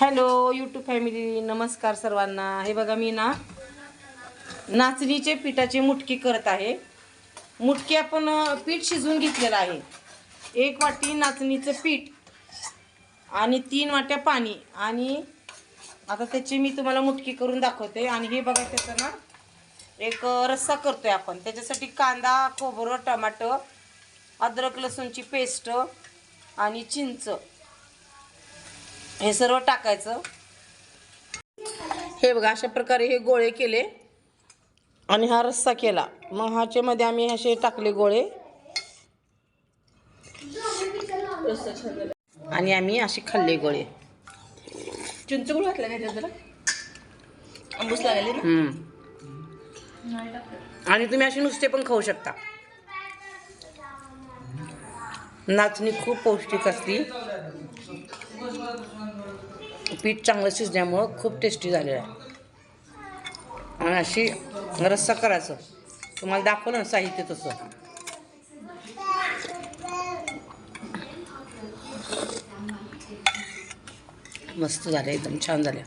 Hello YouTube family नमस्कार सर्वांना. हे बघा मी ना नाचणीचे पिठाची मुटकी करत आहे. मुटकी आपण पीठ शिजवून घेतलेलं आहे. एक वाटी नाचणीचं पीठ आणि तीन वाट्या पाणी आणि आता त्याची मी तुम्हाला मुटकी करून दाखवते. आणि हे बघा त्याचं ना एक रस्सा करतो आहे आपण. त्याच्यासाठी कांदा खोबरं टमाटर अद्रक लसूणची पेस्ट आणि चिंच हे सर्व टाकायचं. हे बघा अशा प्रकारे हे गोळे केले आणि हा रस्सा केला. मग ह्याच्यामध्ये आम्ही असे टाकले गोळे. आणि आम्ही असे खाल्ले गोळे. चिंच गुळ घातला आंबूस लागले. आणि तुम्ही असे नुसते पण खाऊ शकता. नाचणी खूप पौष्टिक असते. पीठ चांगलं शिजल्यामुळं खूप टेस्टी झालेलं आहे. आणि अशी रस्सा करायचं. तुम्हाला दाखवलं ना साहित्य तसं. मस्त झालं एकदम छान झालं.